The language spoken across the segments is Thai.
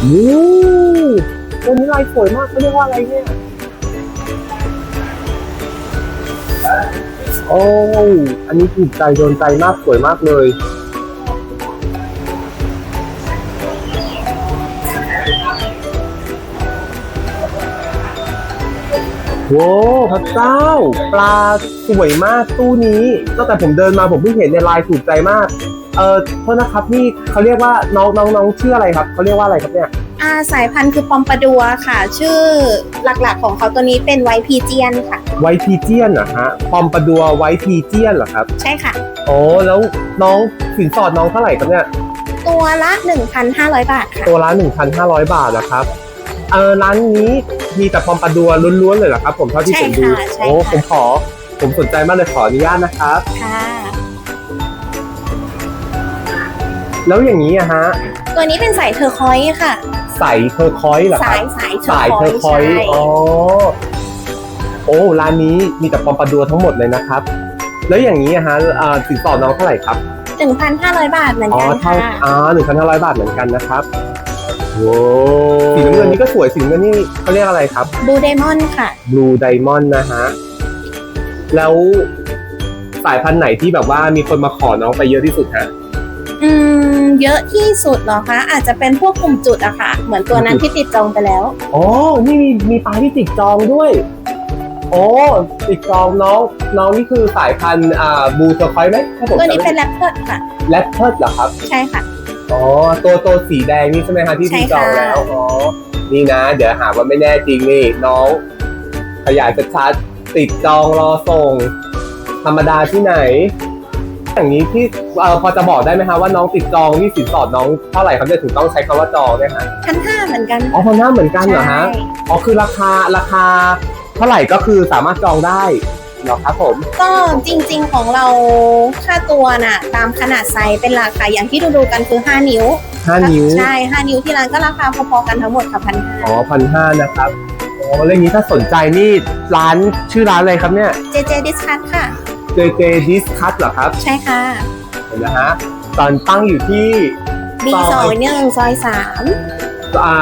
โอ้ตัวนี้ลายสวยมากเขาเรียกว่าอะไรเนี่ย โอ้ อันนี้ถูกใจโดนใจมากสวยมากเลย โว้พระเจ้า ปลาสวยมากตู้นี้ตั้งแต่ผมเดินมาผมเพิ่งเห็นในไลน์ถูกใจมาก เออโทษนะครับนี่เขาเรียกว่าน้องน้องน้องชื่ออะไรครับเขาเรียกว่าอะไรครับเนี่ยอ่าสายพันธุ์คือปอมปาดัวค่ะ ชื่อหลักๆของเขาตัวนี้เป็นไวท์พีเจียนค่ะ ไวท์พีเจียนเหรอฮะปอมปะดัวไวท์พีเจียนเหรอครับ ใช่ค่ะ โอ้แล้วน้องสินสอดน้องเท่าไหร่ครับเนี่ย ตัวละ 1,500 บาทค่ะ ตัวละ 1,500 บาทนะครับ เออร้านนี้มีแต่ปอมปะดัวล้วนๆเลยเหรอครับ ผมเท่าที่ผมดู ใช่ค่ะใช่โอ้ค่ะผมขอ ผมสนใจมากเลยขออนุญาตนะครับ ค่ะ แล้วอย่างนี้อะฮะตัวนี้เป็นสายเทอร์คอยส์ค่ะ ใส่เทอร์คอยส์เหรอคสารัยบสายสายเทอร์คอยส์ใช่อ๋อ โอ้ร้านนี้มีแต่ปอมปะดัวทั้งหมดเลยนะครับ แล้วอย่างนี้อะฮะอ่าสินสอดน้องเท่าไหร่ครับ1,500บาทเหมือนอ๋อกันเท่าค่ะอ่าหนึ่งพันห้าร้อยบาทเหมือนกันนะครับ โว้สีน้ำเงินนี่ก็สวยสีน้ำเงินนี่เขาเรียกอะไรครับบูเดมอนค่ะ Blue Diamond นะฮะ แล้วสายพันธุ์ไหนที่แบบว่ามีคนมาขอน้องไปเยอะที่สุดฮะ อืม เยอะที่สุดเหรอคะ อาจจะเป็นพวกกลุ่มจุดอะค่ะ เหมือนตัวนั้นที่ติดจองไปแล้ว อ๋อ นี่มีมีปลาที่ติดจองด้วย โอ้ติดจองน้องน้องนี่คือสายพันธุ์อ่าบูเทอร์คอยไหมถ้าผมตัวนี้จำไม่เป็นแรปเพิร์ดค่ะ แรปเพิร์ดเหรอครับ ใช่ค่ะ อ๋อตัวตัวสีแดงนี่ใช่ไหมฮะที่ใช่ติดจองค่ะแล้วอ๋อนี่นะ เดี๋ยวหาว่าไม่แน่จริงนี่น้อง ขยายชัดๆติดจองรอส่ง ธรรมดาที่ไหน อย่างนี้ที่เอ่อพอจะบอกได้ไหมคะว่าน้องติดจองนี่สินสอดน้องเท่าไหร่ครับเนี่ยถึงต้องใช้คำว่าจองเนี่ยฮะพันห้าเหมือนกันอ๋อพันห้าเหมือนกันเหรอฮะใช่อ๋อคือราคาราคา เท่าไหร่ก็คือสามารถจองได้ เหรอครับผม ก็จริงๆของเราค่าตัวน่ะ ตามขนาดไซส์เป็นราคาอย่างที่ดูๆกันคือ 5 นิ้วห้านิ้ว ใช่ 5 นิ้วที่ร้านก็ราคาพอๆกันทั้งหมดค่ะพันห้าอ๋อพันห้านะครับอ๋อแล้วอย่างนี้ถ้าสนใจนี่ร้านชื่อร้านอะไรครับเนี่ยเจเจดิสคัทค่ะ JJ Discuss เหรอครับ ใช่ค่ะเห็นนะฮะตอนตั้งอยู่ที่ B ซอยสองหนึ่งซอยสาม อ่า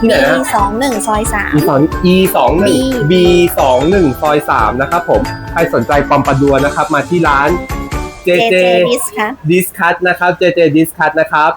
ที่ไหน B นะสองหนึ่งซอยสาม E สอง E สองหนึ่ง B B สองหนึ่งซอยสามนะครับผมใครสนใจปอมปะดัวนะครับ มาที่ร้านเจ JJ เจดิสคัท Discuss นะครับ JJ Discuss นะครับ